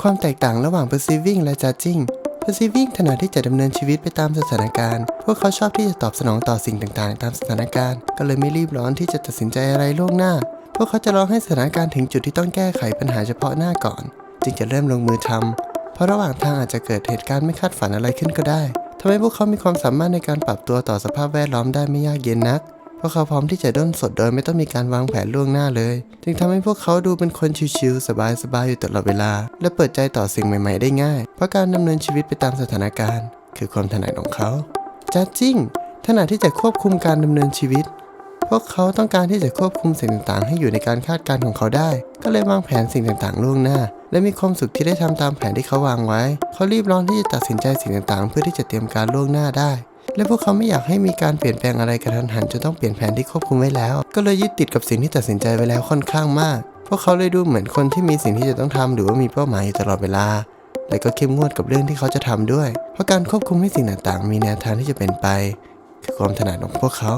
ความแตกต่างระหว่าง perceiving และ judging perceiving ถนัดที่จะดำเนินชีวิตไปตามสถานการณ์ พวกเขาชอบที่จะตอบสนองต่อสิ่งต่างๆ ตามสถานการณ์ ก็เลยไม่รีบร้อนที่จะตัดสินใจอะไรล่วงหน้า พวกเขาจะรอให้สถานการณ์ถึงจุดที่ต้องแก้ไขปัญหาเฉพาะหน้าก่อน จึงจะเริ่มลงมือทำ เพราะระหว่างทางอาจจะเกิดเหตุการณ์ไม่คาดฝันอะไรขึ้นก็ได้ทำให้พวกเขามีความสามารถในการปรับตัวต่อสภาพแวดล้อมได้ไม่ยากเย็นนัก วกเขาพร้อมที่จะด้นสดโดยไม่ต้องมีการวางแผนล่วงหน้าเลย จึงทำให้พวกเขาดูเป็นคนชิวๆสบายๆอยู่ตลอดเวลา และเปิดใจต่อสิ่งใหม่ ๆ ได้ง่าย เพราะการดำเนินชีวิตไปตามสถานการณ์ คือความถนัดของเขาจัดจิ้งถนัดที่จะควบคุมการดำเนินชีวิต พวกเขาต้องการที่จะควบคุมสิ่งต่างๆ ให้อยู่ในการคาดการณ์ของเขาได้ ก็เลยวางแผนสิ่งต่างๆล่วงหน้า และมีความสุขที่ได้ทำตามแผนที่เขาวางไว้ เขารีบร้อนที่จะตัดสินใจสิ่งต่างๆ เพื่อที่จะเตรียมการล่วงหน้าได้ และพวกเขาไม่อยากให้มีการเปลี่ยนแปลงอะไรกระทันหันจนต้องเปลี่ยนแผนที่ควบคุมไว้แล้ว ก็เลยยึดติดกับสิ่งที่ตัดสินใจไว้แล้วค่อนข้างมาก พวกเขาเลยดูเหมือนคนที่มีสิ่งที่จะต้องทำหรือว่ามีเป้าหมายอยู่ตลอดเวลา และก็เข้มงวดกับเรื่องที่เขาจะทำด้วย เพราะการควบคุมให้สิ่งต่างๆ มีแนวทางที่จะเป็นไป คือความถนัดของพวกเขา